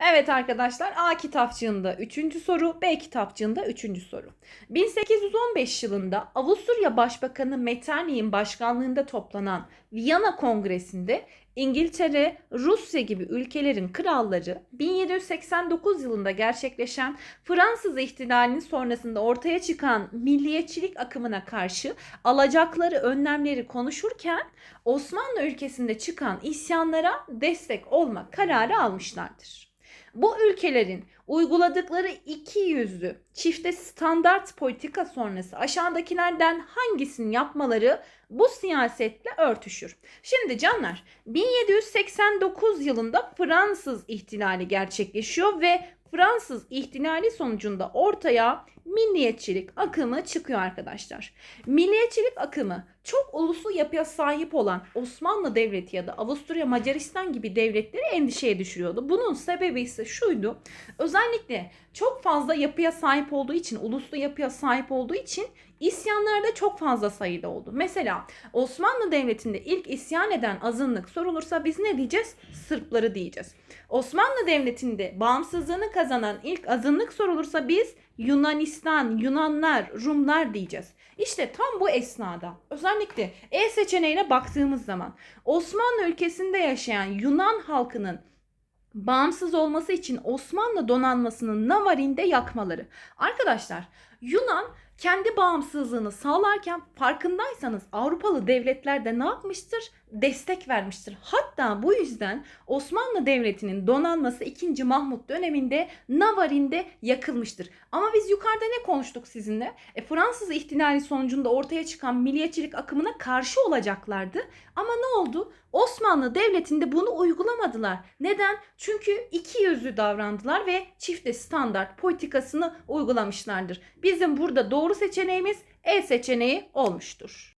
Evet arkadaşlar A kitapçığında 3. soru, B kitapçığında 3. soru. 1815 yılında Avusturya Başbakanı Metternich'in başkanlığında toplanan Viyana Kongresi'nde İngiltere, Rusya gibi ülkelerin kralları 1789 yılında gerçekleşen Fransız ihtilalinin sonrasında ortaya çıkan milliyetçilik akımına karşı alacakları önlemleri konuşurken Osmanlı ülkesinde çıkan isyanlara destek olma kararı almışlardır. Bu ülkelerin uyguladıkları iki yüzlü çifte standart politika sonrası aşağıdakilerden hangisini yapmaları bu siyasetle örtüşür. Şimdi canlar 1789 yılında Fransız ihtilali gerçekleşiyor ve Fransız ihtilali sonucunda ortaya milliyetçilik akımı çıkıyor arkadaşlar. Milliyetçilik akımı çok uluslu yapıya sahip olan Osmanlı Devleti ya da Avusturya Macaristan gibi devletleri endişeye düşürüyordu. Bunun sebebi ise şuydu. Özellikle çok fazla yapıya sahip olduğu için, uluslu yapıya sahip olduğu için isyanlar da çok fazla sayıda oldu. Mesela Osmanlı Devleti'nde ilk isyan eden azınlık sorulursa biz ne diyeceğiz? Sırpları diyeceğiz. Osmanlı Devleti'nde bağımsızlığını kazanan ilk azınlık sorulursa biz Yunanistan, Yunanlar, Rumlar diyeceğiz. İşte tam bu esnada özellikle E seçeneğine baktığımız zaman Osmanlı ülkesinde yaşayan Yunan halkının bağımsız olması için Osmanlı donanmasının Navarin'de yakmaları. Arkadaşlar Yunan kendi bağımsızlığını sağlarken farkındaysanız Avrupalı devletler de ne yapmıştır? Destek vermiştir. Hatta bu yüzden Osmanlı Devleti'nin donanması 2. Mahmut döneminde Navarin'de yakılmıştır. Ama biz yukarıda ne konuştuk sizinle? E, Fransız ihtilali sonucunda ortaya çıkan milliyetçilik akımına karşı olacaklardı. Ama ne oldu? Osmanlı Devleti'nde bunu uygulamadılar. Neden? Çünkü iki yüzlü davrandılar ve çifte standart politikasını uygulamışlardır. Bizim burada doğru seçeneğimiz E seçeneği olmuştur.